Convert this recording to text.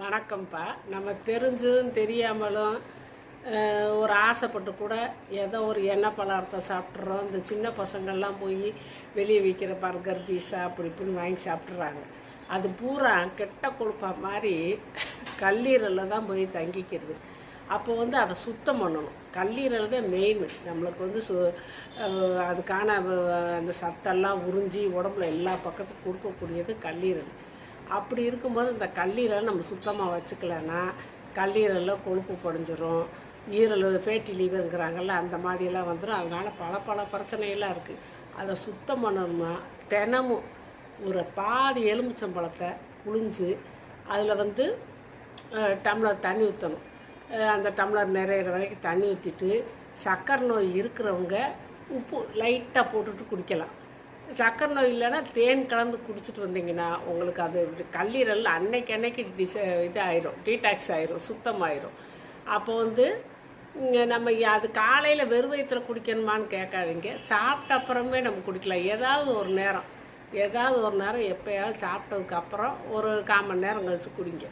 வணக்கம்ப்பா. நம்ம தெரிஞ்சும் தெரியாமலும் ஒரு ஆசைப்பட்டு கூட ஏதோ ஒரு எண்ணெய் பலகாரத்தை சாப்பிட்றோம் இந்த சின்ன பசங்கள்லாம் போய் வெளியே விற்கிற பர்கர் பீஸா அப்படி இப்படின்னு வாங்கி சாப்பிட்றாங்க அது பூரா கெட்ட கொழுப்பா மாதிரி கல்லீரலில் தான் போய் தங்கிக்கிறது. அப்போ வந்து அதை சுத்தம் பண்ணணும். கல்லீரல் தான் மெயின் நம்மளுக்கு வந்து சு அதுக்கான அந்த சத்தெல்லாம் உறிஞ்சி உடம்புல எல்லா பக்கத்துக்கும் கொடுக்கக்கூடியது கல்லீரல். அப்படி இருக்கும்போது இந்த கல்லீரலை நம்ம சுத்தமாக வச்சுக்கலன்னா கல்லீரலில் கொழுப்பு பொடிஞ்சிரும் ஈரல் ஃபேட்டி லீவருங்கிறாங்கல்ல அந்த மாதிரியெல்லாம் வந்துடும் அதனால் பல பல பிரச்சனையெல்லாம் இருக்குது அதை சுத்தம் பண்ணணும்னா தினமும் ஒரு பாதி எலுமிச்சம்பழத்தை புழிஞ்சு அதில் வந்து டம்ளர் தண்ணி ஊற்றணும் அந்த டம்ளர் நிறையிற வரைக்கும் தண்ணி ஊற்றிட்டு சக்கரை நோய் இருக்கிறவங்க உப்பு லைட்டாக போட்டுட்டு குடிக்கலாம். சக்கரை நோய் இல்லைன்னா தேன் கலந்து குடிச்சிட்டு வந்தீங்கன்னா உங்களுக்கு அது கல்லீரல் அன்னைக்கு அன்னைக்கு டிச இது ஆயிரும் டீடாக்ஸ் ஆயிரும் சுத்தமாயிரும். அப்போ வந்து நம்ம அது காலையில் வெறும் வயிற்றுல குடிக்கணுமான்னு கேட்காதீங்க. சாப்பிட்ட அப்புறமே நம்ம குடிக்கலாம். ஏதாவது ஒரு நேரம். ஏதாவது ஒரு நேரம் எப்போயாவது சாப்பிட்டதுக்கு அப்புறம் ஒரு கால் மணி நேரம் கழித்து குடிங்க.